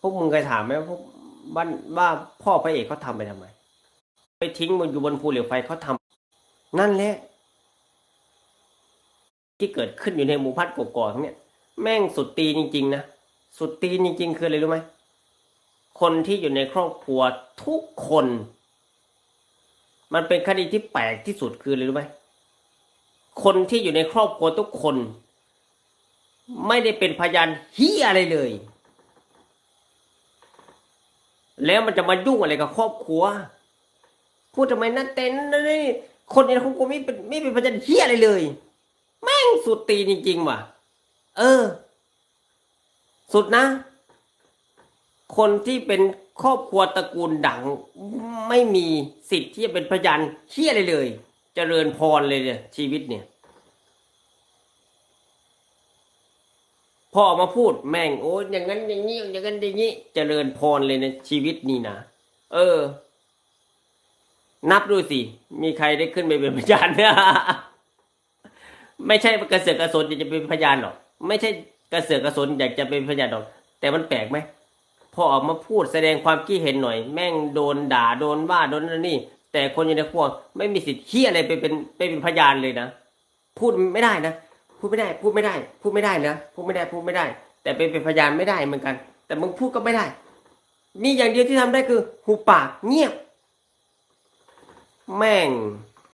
พวกมึงเคยถามไหมพวกบ้านว่าพ่อพระเอกเขาทำไปทำไม ไปทิ้งมันอยู่บนภูเหล็กไฟเขาทำนั่นแหละ ที่เกิดขึ้นอยู่ในหมู่พันกกอกเนี่ย แม่งสุดตีจริง ๆ นะ สุดตีจริง ๆ คืออะไรรู้ไหมคนที่อยู่ในครอบครัวทุกคน มันเป็นคดีที่แปลกที่สุดคืออะไรรู้ไหมคนที่อยู่ในครอบครัวทุกคน ไม่ได้เป็นพยานเฮียอะไรเลย แล้วมันจะมายุ่งอะไรกับครอบครัว พูดทำไมนั่นเต้นนั่นนี่คนในครอบครัวไม่เป็นไม่เป็นพยานเฮียอะไรเลย แม่งสุดตีนจริงๆว่ะ เออ สุดนะ คนที่เป็นครอบครัวตระกูลดัง ไม่มีสิทธิ์ที่จะเป็นพยานเฮียอะไรเลยเจริญพรเลยเนี่ยชีวิตเนี่ย พอออกมาพูดแม่งโอ้ยอย่างนั้นอย่างนี้อย่างนั้นอย่างนี้เจริญพรเลยในะชีวิตนี่นะเออ นับดูสิ มีใครได้ขึ้นไปเป็นพยานเนี่ยไม่ใช่กระเสือกกระสนอยากจะเป็นพยานหรอกไม่ใช่กระเสือกกระสนอยากจะเป็นพยานหรอก แต่มันแปลกไหมพอออกมาพูดแสดงความคิดเห็นหน่อย แม่งโดนด่าโดนว่าโดนนั่นนี่ แต่คนอยู่ในครัวไม่มีสิทธิ์เฮียอะไรไปเป็นไปเป็นพยานเลยนะพูดไม่ได้นะ พูดไม่ได้ พูดไม่ได้ พูดไม่ได้นะพูดไม่ได้พูดไม่ได้ แต่เป็นเป็นพยานไม่ได้เหมือนกัน แต่มึงพูดก็ไม่ได้ มีอย่างเดียวที่ทำได้คือ หูปากเงียบ แม่ง